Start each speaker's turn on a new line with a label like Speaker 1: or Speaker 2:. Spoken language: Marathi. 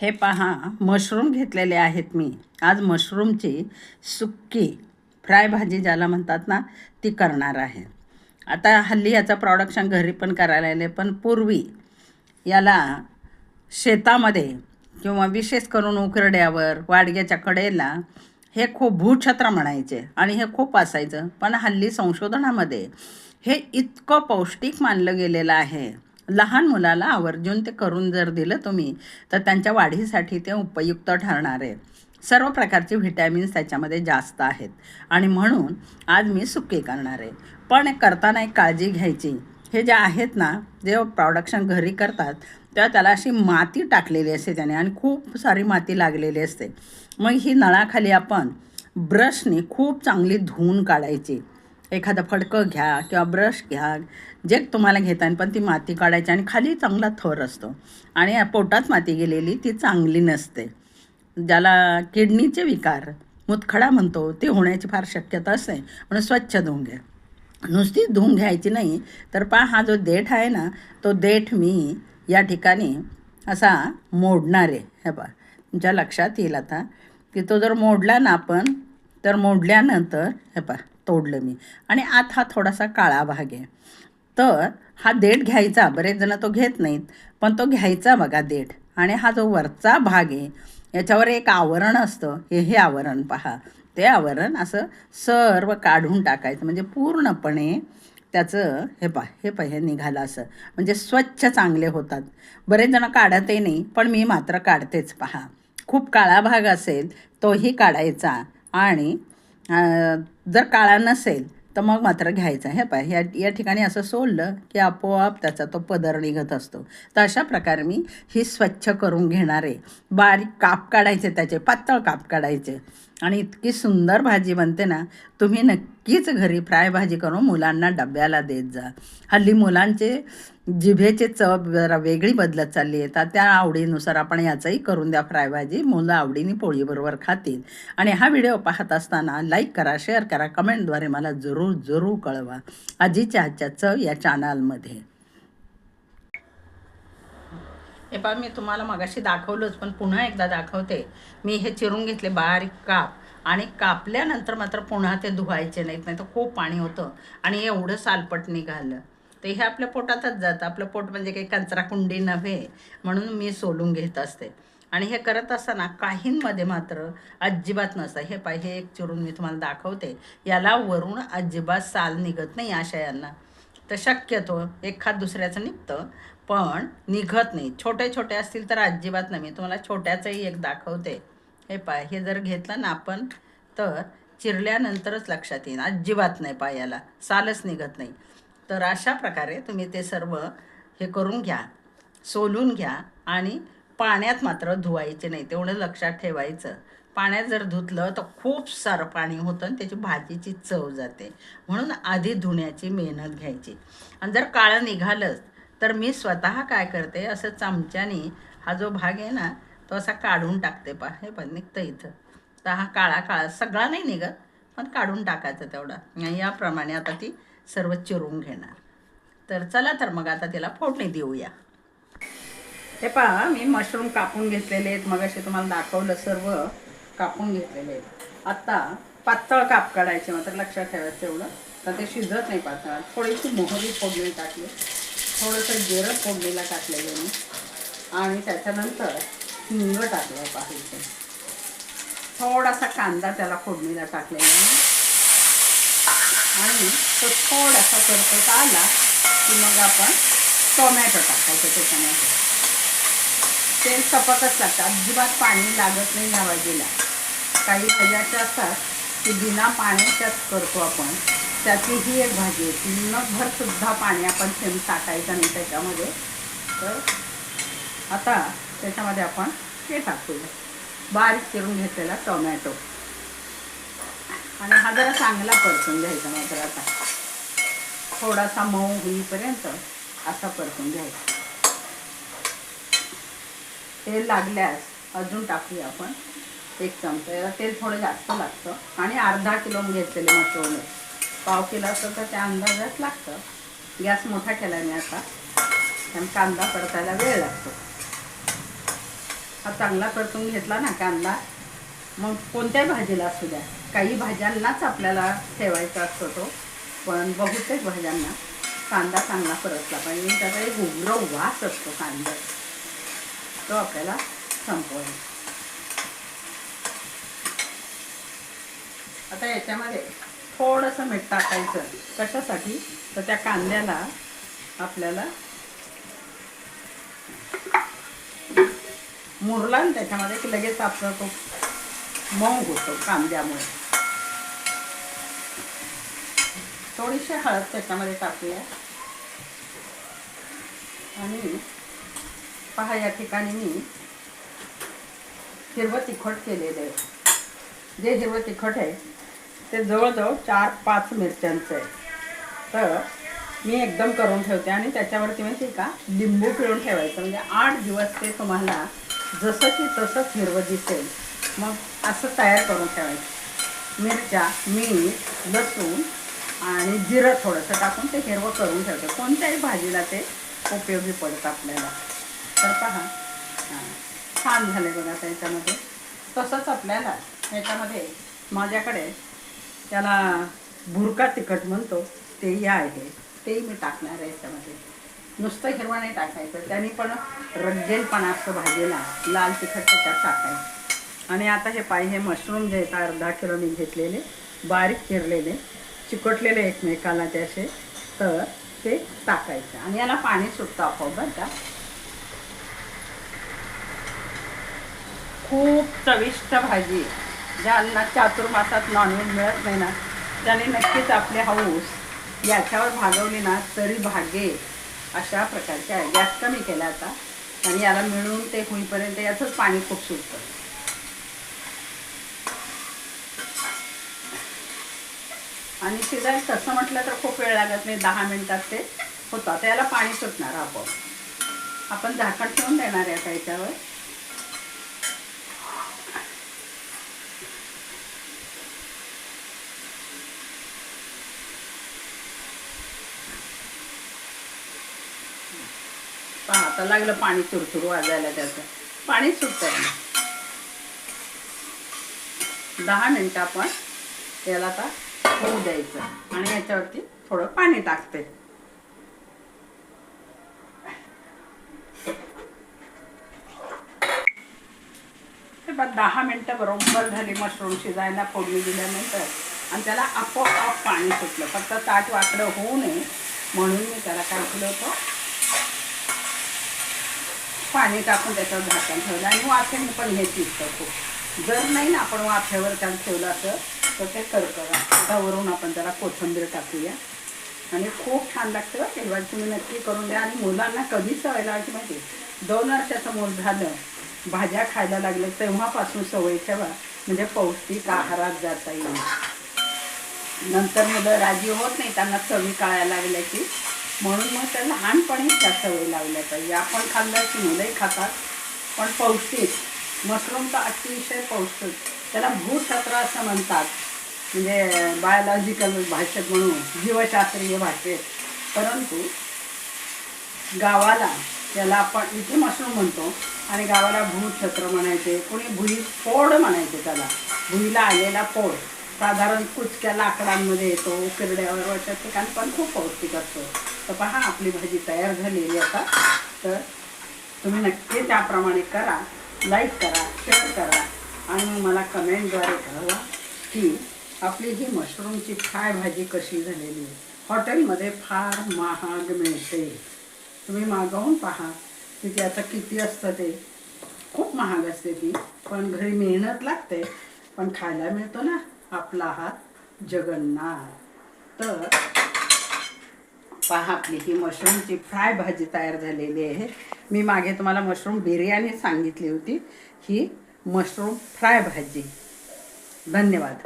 Speaker 1: हे पहा मशरूम घेतलेले आहेत मी. आज मशरूमची सुक्की फ्राय भाजी ज्याला म्हणतात ना ती करणार आहे. आता हल्ली याचं प्रॉडक्शन घरी पण करायला आले पण पूर्वी याला शेतामध्ये किंवा विशेष करून उकरड्यावर वाडग्याच्या कडेला हे खूप भूछत्र म्हणायचे आणि हे खूप असायचं. पण हल्ली संशोधनामध्ये हे इतकं पौष्टिक मानलं गेलेलं आहे. लहान मुलाला आवर्जून ते करून जर दिलं तुम्ही तर त्यांच्या वाढीसाठी ते उपयुक्त ठरणार आहे सर्व प्रकारचे व्हिटॅमिन्स त्याच्यामध्ये जास्त आहेत. आणि म्हणून आज मी सुके करणार आहे. पण करताना एक काळजी घ्यायची. हे जे आहेत ना जे प्रॉडक्शन घरी करतात तेव्हा त्याला अशी माती टाकलेली असते त्याने आणि खूप सारी माती लागलेली असते. मग ही नळाखाली आपण ब्रशने खूप चांगली धुवून काढायची. एखादं फडकं घ्या किंवा ब्रश घ्या जे तुम्हाला घेता येईल पण ती माती काढायची आणि खाली चांगला थर असतो. आणि पोटात माती गेलेली ती चांगली नसते. ज्याला किडनीचे विकार मुतखडा म्हणतो ते होण्याची फार शक्यता असते. म्हणून स्वच्छ धुवून घ्या. नुसती धुवून घ्यायची नाही तर पहा हा जो देठ आहे ना तो देठ मी या ठिकाणी असा मोडणार आहे. हे पहा तुमच्या लक्षात येईल आता की तो जर मोडला ना आपण तर मोडल्यानंतर हे पहा तोडलं मी. आणि आत हा थोडासा काळा भाग आहे. तर हा देठ घ्यायचा बरेच जण तो घेत नाहीत पण तो घ्यायचा बघा देठ. आणि हा जो वरचा भाग आहे याच्यावर एक आवरण असतं. हे हे आवरण पहा. ते आवरण असं सर्व काढून टाकायचं. म्हणजे पूर्णपणे त्याचं हे पा हे पा हे निघालं असं. म्हणजे स्वच्छ चांगले होतात. बरेच जण काढतही नाही पण मी मात्र काढतेच पहा. खूप काळा भाग असेल तोही काढायचा. आणि जर काळा नसेल तर मग मात्र घ्यायचा हे पाय ह्या या ठिकाणी असं सोडलं की आपोआप त्याचा तो पदर निघत असतो. तर अशा प्रकारे मी ही स्वच्छ करून घेणार. आहे बारीक काप काढायचे त्याचे पातळ काप काढायचे. आणि इतकी सुंदर भाजी बनते ना तुम्ही नक्कीच घरी फ्राय भाजी करून मुलांना डब्याला देत जा. हल्ली मुलांचे जिभेचे चव जरा वेगळी बदलत चालली आहे. तर त्या आवडीनुसार आपण याचंही करून द्या फ्राय भाजी. मुलं आवडीने पोळीबरोबर खातील. आणि हा व्हिडिओ पाहत असताना लाईक करा शेअर करा कमेंटद्वारे मला जरूर जरूर कळवा. आजीच्या आजच्या चव या चॅनलमध्ये हे पहा मी तुम्हाला मगाशी दाखवलंच पण पुन्हा एकदा दाखवते. मी हे चिरून घेतले बारीक काप आणि कापल्यानंतर मात्र पुन्हा ते धुवायचे नाहीत नाही तर खूप पाणी होतं आणि एवढं सालपट निघालं. तर हे आपल्या पोटातच जातं. आपलं पोट म्हणजे काही कचरा कुंडी नव्हे म्हणून मी सोलून घेत असते. आणि हे करत असताना काहींमध्ये मात्र अजिबात नसतं. हे पाहिजे एक चिरून मी तुम्हाला दाखवते. याला वरून अजिबात साल निघत नाही अशा यांना. तर शक्यतो एखाद दुसऱ्याचं निघतं. पण निघत नाही. छोटे छोटे असतील तर अजिबात नाही. मी तुम्हाला छोट्याचंही एक दाखवते. हे पाय हे जर घेतलं ना आपण तर चिरल्यानंतरच लक्षात येईल अजिबात नाही पायाला. सालच निघत नाही. तर अशा प्रकारे तुम्ही ते सर्व हे करून घ्या. सोलून घ्या आणि पाण्यात मात्र धुवायचे नाही. तेवढं लक्षात ठेवायचं. पाण्यात जर धुतलं तर खूप सारं पाणी होतं आणि त्याची भाजीची चव जाते. म्हणून आधी धुण्याची मेहनत घ्यायची. आणि जर काळं निघालंच तर मी स्वतः काय करते असं चमच्याने हा जो भाग आहे ना तो असा काढून टाकते पा हे पण निघतं इथं. तर हा काळा काळा सगळा नाही निघत पण काढून टाकायचं तेवढा. याप्रमाणे आता ती सर्व चिरून घेणार. तर चला तर मग आता तिला फोडणी देऊया. हे पहा मी मशरूम कापून घेतलेले आहेत. मग असे तुम्हाला दाखवलं सर्व कापून घेतलेले आहेत. आत्ता पातळ काप काढायचे मात्र लक्षात ठेवायचं तेवढं. तर ते शिजत नाही पातळ. थोडीशी मोहरी फोडणी टाकली. थोडंसं जिरं फोडणीला टाकलेलं मी. आणि त्याच्यानंतर हिंग टाकलं पाहिजे. थोडासा कांदा त्याला फोडणीला टाकलेला आणि तो थोडासा करपत आला की मग आपण टोमॅटो टाकायचं त्याच्यामध्ये. तेल सपकच लागतं. अजिबात पाणी लागत नाही या भाजीला. काही भाज्याच्या असतात की बिना पाण्याच्याच करतो आपण. त्याची ही एक भाजी आहे ती सुद्धा पाणी आपण थेंब टाकायचं नाही त्याच्यामध्ये. तर आता त्याच्यामध्ये आपण हे टाकूया. बारीक चिरून घेतलेला टोमॅटो. आणि हा जरा चांगला परतून घ्यायचा मात्र आता. थोडासा मऊ होईपर्यंत असा परतून घ्यायचा. तेल लागल्यास अजून टाकूया आपण एक चमचा. तेल थोडं जास्त लागतं. आणि अर्धा किलो घेतलेले मशरूम पाव किलो असतं तर त्या अंदाजात लागतं. गॅस मोठा केला मी आता. कारण कांदा परतायला वेळ लागतो. हा चांगला परतून घेतला ना कांदा. मग कोणत्याही भाजीला असू द्या. काही भाज्यांनाच आपल्याला ठेवायचा असतो तो. पण बहुतेक भाज्यांना कांदा चांगला परतला पाहिजे. त्याचा एक उग्र वास असतो कांदा तो आपल्याला संपवायचा आता याच्यामध्ये थोडंसं मीठ टाकायचं. कशासाठी? तर त्या कांद्याला आपल्याला मुरला ना त्याच्यामध्ये की लगेच आपला तो मऊ होतो कांद्यामुळे. थोडीशी हळद त्याच्यामध्ये टाकूया. आणि पहा या ठिकाणी मी हिरवं तिखट केलेलं आहे. जे हिरवं तिखट आहे ते जवळजवळ चार पाच मिरच्यांचं आहे. तर मी एकदम करून ठेवते आणि त्याच्यावरती माहिती का लिंबू पिळून ठेवायचं. म्हणजे आठ दिवस ते तुम्हाला जसं की तसंच हिरवं दिसेल. मग असं तयार करून ठेवायचं. मिरच्या मीठ लसूण आणि जिरं थोडंसं टाकून ते हिरवं करून ठेवतं. कोणत्याही भाजीला ते उपयोगी पडतं आपल्याला. तर पहा. हां. छान झाले बघा त्याच्यामध्ये तसंच आपल्याला याच्यामध्ये माझ्याकडे त्याला भुरका तिखट म्हणतो तेही आहे. तेही मी टाकणार आहे याच्यामध्ये नुसतं हिरवा नाही टाकायचं. त्याने पण रगेलपणा असं भाजीला लाल तिखट त्याच्यात टाकायचं. आणि आता हे पाय हे मशरूम जे आहेत अर्धा किलो मी घेतलेले बारीक चिरलेले चिकटलेले एकमेकाला त्याचे तर ते टाकायचं. आणि याला पाणी सुटतं आपोआप बरं का. खूप चविष्ट भाजी. ज्यांना चातुर्मासात नॉनव्हेज मिळत नाही ना त्याने नक्कीच आपले हाऊस याच्यावर भागवली ना तरी भागे अशा प्रकारचे आहे गॅस कमी केला आता. आणि याला मिळून ते होईपर्यंत याचंच पाणी खूप सुटतं. आणि शिजायला तसं म्हटलं तर खूप वेळ लागत नाही दहा मिनिटात ते होतं. आता याला पाणी सुटणार आपोआप आपण झाकण ठेवून देणार आहे आता याच्यावर पहा आता लागलं पाणी चुरचुर वाजायला त्याचं. पाणी सुटतंय. दहा मिनटं आपण त्याला आता होऊ द्यायचं आणि याच्यावरती थोडं पाणी टाकते. दहा मिनटं बरोबर झाली मशरूम शिजायला फोडणी दिल्यानंतर. आणि त्याला आपोआप पाणी सुटलं. फक्त ताट वाकडं होऊ नये. म्हणून मी त्याला काय केलं होतं? पाणी टाकून त्याच्यावर झाकण ठेवलं आणि वाफ्याने पण हे शिजतं खूप. जर नाही ना आपण वाफ्यावर त्याला ठेवलं असं तर ते करकरा वरून आपण त्याला कोथिंबीर टाकूया. आणि खूप छान लागतं तेव्हा तुम्ही नक्की करून द्या. आणि मुलांना कधी सवय लावायची माहिती आहे? दोन वर्षाचं मूल झालं भाज्या खायला लागल्या तेव्हापासून सवय ठेवा म्हणजे पौष्टिक आहारात जाता येईल. नंतर मुलं राजी होत नाही त्यांना चवी कळायला लागल्या की म्हणून मग त्या लहानपणीच त्या सवय लावल्या पाहिजे आपण खाल्लं की मुलंही खातात पण पौष्टिक मशरूम तर अतिशय पौष्टिक. त्याला भूछत्र असं म्हणतात. म्हणजे बायोलॉजिकल भाषेत म्हणून जीवशास्त्रीय भाषेत. परंतु गावाला त्याला आपण इथे मशरूम म्हणतो आणि गावाला भूछत्र म्हणायचे. कोणी भुई फोड म्हणायचे त्याला. भुईला आलेला फोड. साधारण कुचक्या लाकडांमध्ये येतो उकिरड्यावर वरच्या ठिकाणी पण खूप पौष्टिक असतो. तर पहा आपली भाजी तयार झालेली आता. तर तुम्ही नक्की त्याप्रमाणे करा लाईक करा शेअर करा आणि मला कमेंटद्वारे कळवा की आपली ही मशरूमची फ्राय भाजी कशी झालेली आहे. हॉटेलमध्ये फार महाग मिळते. तुम्ही मागवून पहा की आता किती असतं ते. खूप महाग असते ती पण घरी मेहनत लागते पण खायला मिळतो ना आपला हात जगन्नाथ. तर पहा आपली. ही मशरूमची फ्राय भाजी तयार झालेली आहे. मी मागे तुम्हाला मशरूम बिर्याणी सांगितली होती. ही मशरूम फ्राय भाजी. धन्यवाद.